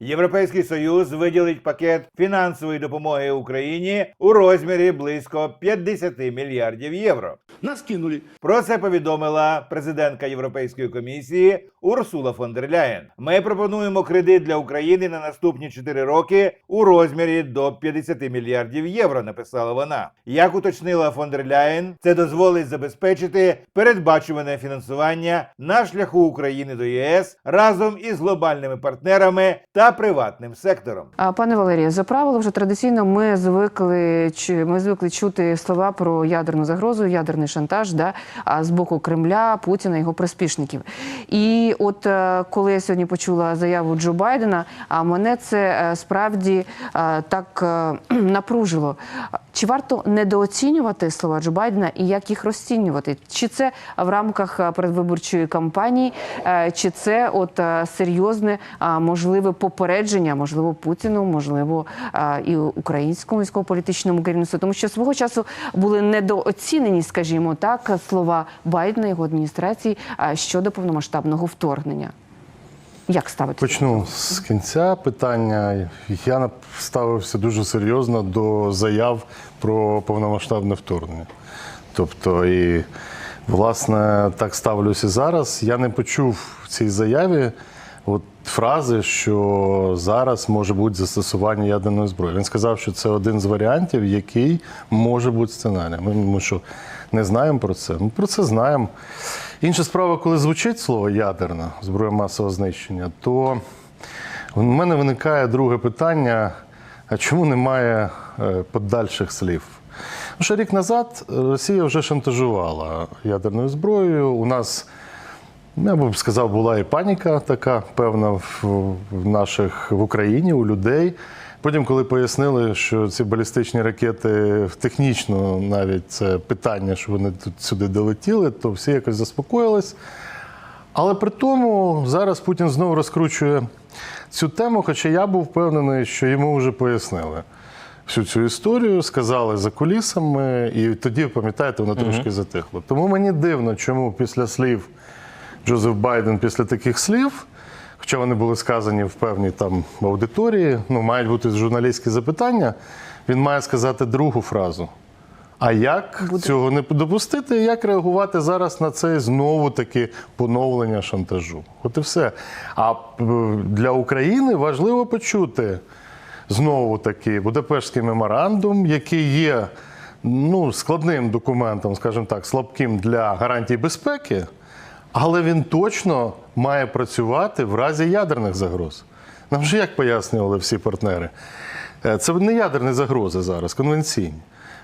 Європейський союз виділить пакет фінансової допомоги Україні у розмірі близько 50 мільярдів євро. Нас кинули. Про це повідомила президентка Європейської комісії Урсула фон дер Ляєн. Ми пропонуємо кредит для України на наступні 4 роки у розмірі до 50 мільярдів євро. Написала вона. Як уточнила фон дер Ляєн, це дозволить забезпечити передбачуване фінансування на шляху України до ЄС разом із глобальними партнерами та приватним сектором. А, Пане Валерію, за правило вже традиційно ми звикли чи- ми звикли чути слова про ядерну загрозу, ядерний шантаж да, з боку Кремля, Путіна, його приспішників. І от е, коли я сьогодні почула заяву Джо Байдена, а мене це е, справді е, так напружило. Чи варто недооцінювати слова Джо Байдена і як їх розцінювати? Чи це в рамках передвиборчої кампанії, чи це от серйозне можливе попередження, можливо, Путіну, можливо, і українському військово-політичному керівництву, тому що свого часу були недооцінені, скажімо так, слова Байдена його адміністрації щодо повномасштабного вторгнення. Як ставити Почну з кінця питання. Я ставився дуже серйозно до заяв про повномасштабне вторгнення. Тобто, і власне так ставлюся зараз. Я не почув в цій заяві от фрази, що зараз може бути застосування ядерної зброї. Він сказав, що це один з варіантів, який може бути сценарієм. Ми, що не знаємо про це? Ми про це знаємо. Інша справа, коли звучить слово ядерна зброя масового знищення, то в мене виникає друге питання: а чому немає е, подальших слів? Ну, Ще рік назад Росія вже шантажувала ядерною зброєю. У нас, я б сказав, була і паніка така певна в, в наших в Україні, у людей. Потім, коли пояснили, що ці балістичні ракети технічно навіть це питання, що вони тут сюди долетіли, то всі якось заспокоїлись. Але при тому зараз Путін знову розкручує цю тему, хоча я був впевнений, що йому вже пояснили всю цю історію, сказали за кулісами, і тоді, пам'ятаєте, воно трошки затихло. Тому мені дивно, чому після слів Джозеф Байден, після таких слів, хоча вони були сказані в певній там аудиторії, ну, мають бути журналістські запитання, він має сказати другу фразу. А як цього не допустити? і Як реагувати зараз на це знову таки поновлення шантажу? От і все. А е, для України важливо почути знову таки Будапештський меморандум, який є ну, складним документом, скажімо так, слабким для гарантій безпеки, але він точно має працювати в разі ядерних загроз. Нам же як пояснювали всі партнери? Е, Це не ядерні загрози зараз, конвенційні.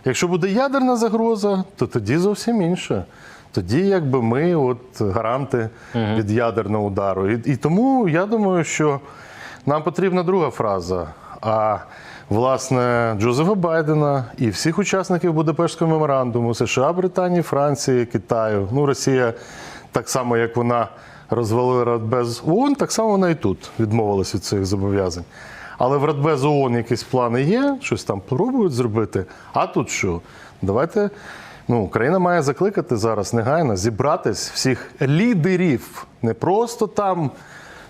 Якщо буде ядерна загроза, то тоді зовсім інше. Тоді, якби ми от гаранти від ядерного удару. І, і тому я думаю, що нам потрібна друга фраза. А власне Джозефа Байдена і всіх учасників Будапештського меморандуму США, Британії, Франції, Китаю. Ну, Росія так само, як вона розвалила Радбез ООН, так само вона і тут відмовилась від цих зобов'язань. Але в Радбез ООН якісь плани є, щось там пробують зробити. А тут що? Давайте. Ну, Україна має закликати зараз негайно зібратись всіх лідерів, не просто там,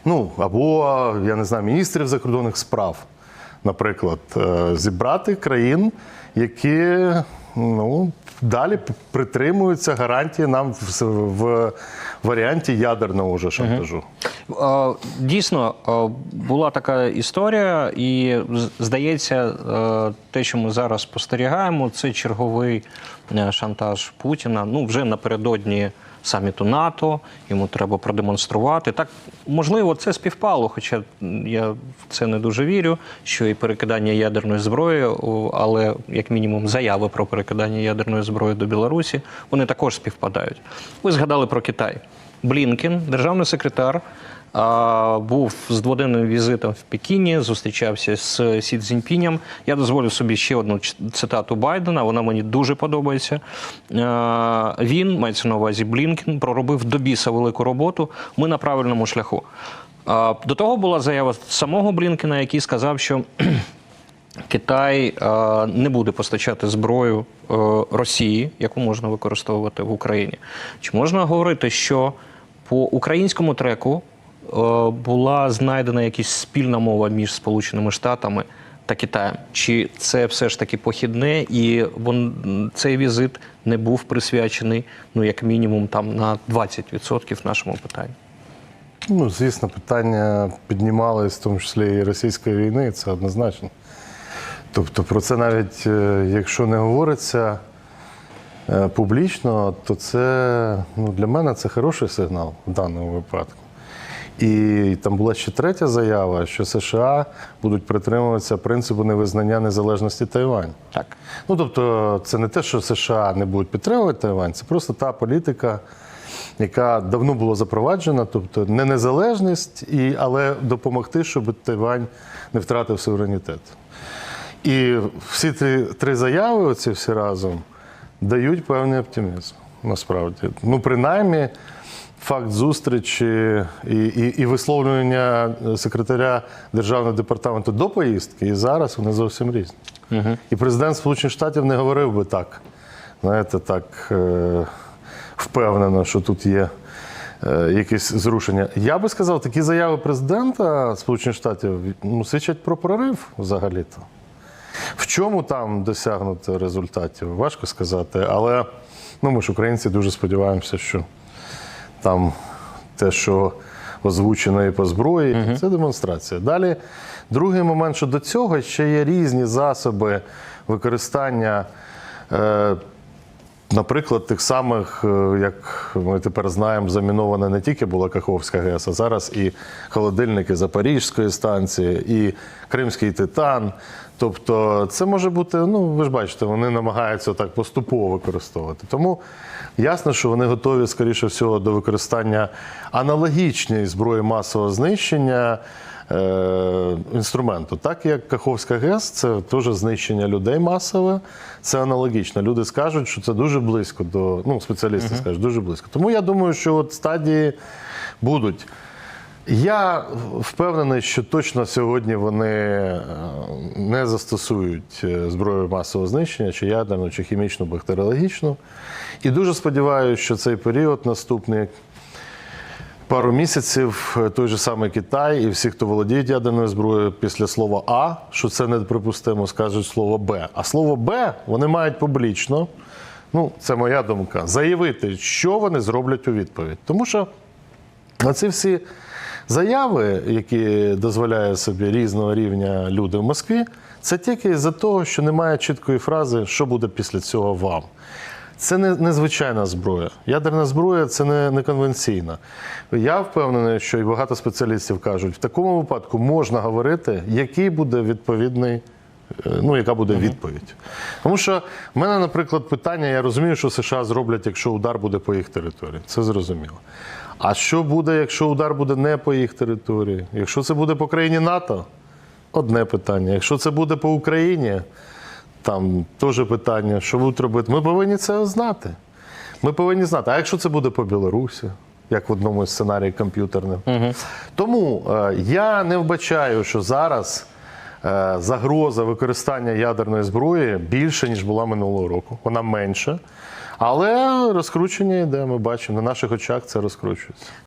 ну або я не знаю, міністрів закордонних справ, наприклад, е, зібрати країн, які ну, далі притримуються гарантії нам в, в варіанті ядерного вже шантажу. Дійсно, була така історія, і здається, те, що ми зараз спостерігаємо, це черговий е, шантаж Путіна. Ну, вже напередодні саміту НАТО. Йому треба продемонструвати. Так, можливо, це співпало, хоча я в це не дуже вірю, що і перекидання ядерної зброї, але як мінімум заяви про перекидання ядерної зброї до Білорусі, вони також співпадають. Ви згадали про Китай. Блінкен, державний секретар, був з дводенним візитом в Пекіні, зустрічався з Сі Цзіньпінем. Я дозволю собі ще одну цитату Байдена. Вона мені дуже подобається. Він мається на увазі Блінкен, проробив до біса велику роботу. Ми на правильному шляху. До того була заява самого Блінкена, який сказав, що Китай е, не буде постачати зброю е, Росії, яку можна використовувати в Україні. Чи можна говорити, що по українському треку е, була знайдена якась спільна мова між Сполученими Штатами та Китаєм? Чи це все ж таки похідне, і цей візит не був присвячений, ну як мінімум, там на 20% нашому питанню? Ну, звісно, питання піднімались, в тому числі і російської війни, це однозначно. Тобто про це навіть е, якщо не говориться е, публічно, то це ну, для мене це хороший сигнал в даному випадку. І там була ще третя заява, що США будуть притримуватися принципу невизнання незалежності Тайвань. Так. Ну тобто, це не те, що США не будуть підтримувати Тайвань, це просто та політика, яка давно була запроваджена, тобто не незалежність, і, але допомогти, щоб Тайвань не втратив суверенітет. І всі три, три заяви, оці всі разом, дають певний оптимізм, насправді. Ну, принаймні, факт зустрічі і, і, і висловлювання секретаря Державного департаменту до поїздки, і зараз вони зовсім різні. І президент Сполучених Штатів не говорив би так, знаєте, так е, впевнено, що тут є е, якесь зрушення. Я би сказав, такі заяви президента Сполучених Штатів ну, свідчать про прорив взагалі-то. В чому там досягнути результатів? Важко сказати, але ну, ми ж українці дуже сподіваємося, що там те, що озвучено і по зброї, це демонстрація. Далі, другий момент, що до цього ще є різні засоби використання. Е, Наприклад, тих самих, е, як ми тепер знаємо, замінована не тільки була Каховська ГЕС, а зараз і холодильники Запорізької станції, і Кримський титан. Тобто, це може бути, ну ви ж бачите, вони намагаються так поступово використовувати. Тому ясно, що вони готові, скоріше всього, до використання аналогічної зброї масового знищення. Е, Інструменту, так як Каховська ГЕС, це теж знищення людей масове, це аналогічно. Люди скажуть, що це дуже близько до ну, спеціалісти скажуть, дуже близько. Тому я думаю, що от стадії будуть. Я впевнений, що точно сьогодні вони е, не застосують е, зброю масового знищення, чи ядерну, чи хімічну, бактеріологічну. І дуже сподіваюся, що цей період наступний пару місяців е, той же самий Китай і всі, хто володіють ядерною зброєю, після слова А, що це неприпустимо, скажуть слово Б. А слово Б вони мають публічно, ну це моя думка, заявити, що вони зроблять у відповідь. Тому що на ці всі заяви, які дозволяє собі різного рівня люди в Москві, це тільки з-за того, що немає чіткої фрази, що буде після цього вам. Це не незвичайна зброя. Ядерна зброя це не, не конвенційна. Я впевнений, що і багато спеціалістів кажуть, в такому випадку можна говорити, який буде відповідний. е, Ну, яка буде відповідь? Тому що в мене, наприклад, питання: я розумію, що США зроблять, якщо удар буде по їх території. Це зрозуміло. А що буде, якщо удар буде не по їх території? Якщо це буде по країні НАТО, одне питання. Якщо це буде по Україні, там теж питання, що будуть робити. Ми повинні це знати. Ми повинні знати. А якщо це буде по Білорусі, як в одному із сценаріїв комп'ютерних. Тому е, я не вбачаю, що зараз е, загроза використання ядерної зброї більше, ніж була минулого року. Вона менша. Але розкручення йде, ми бачимо, на наших очах це розкручується.